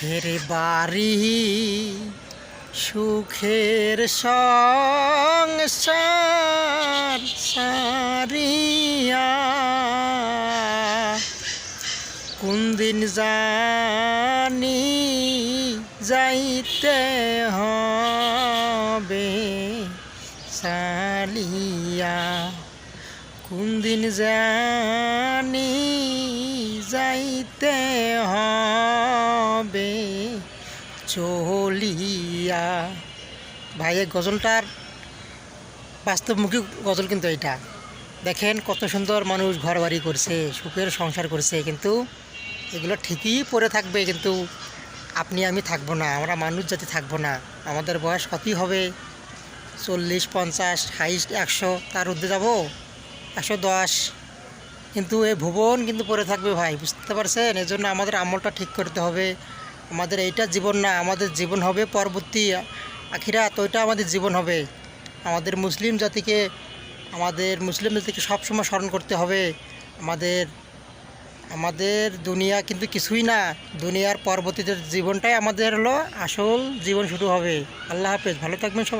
সুখের বাড়ি, সুখের সংসার সারিয়া। কোন দিন জানি যাইতে হবে সালিয়া। কোন দিন জানি যাইতে হবে চলিয়া। ভাই, এই গজলটার বাস্তবমুখী গজল কিন্তু এটা। দেখেন কত সুন্দর মানুষ ঘর বাড়ি করছে, সুখের সংসার করছে, কিন্তু এগুলো ঠিকই পড়ে থাকবে, কিন্তু আপনি আমি থাকব না, আমরা মানুষ জাতি থাকব না। আমাদের বয়স কতই হবে? চল্লিশ, পঞ্চাশ, হাইস্ট, একশো, তার ঊর্ধ্বে যাব? একশো দশ। কিন্তু এই ভুবন কিন্তু পড়ে থাকবে ভাই, বুঝতে পারছেন? এই জন্য আমাদের আমলটা ঠিক করতে হবে। আমাদের এইটা জীবন না, আমাদের জীবন হবে পরবর্তী আখিরাত ওইটা আমাদের জীবন হবে। আমাদের মুসলিম জাতিকে, আমাদের মুসলিম জাতিকে সবসময় স্মরণ করতে হবে। আমাদের আমাদের দুনিয়া কিন্তু কিছুই না। দুনিয়ার পরবর্তীদের জীবনটাই আমাদের হলো আসল জীবন শুরু হবে। আল্লাহ হাফেজ, ভালো থাকবেন সবাই।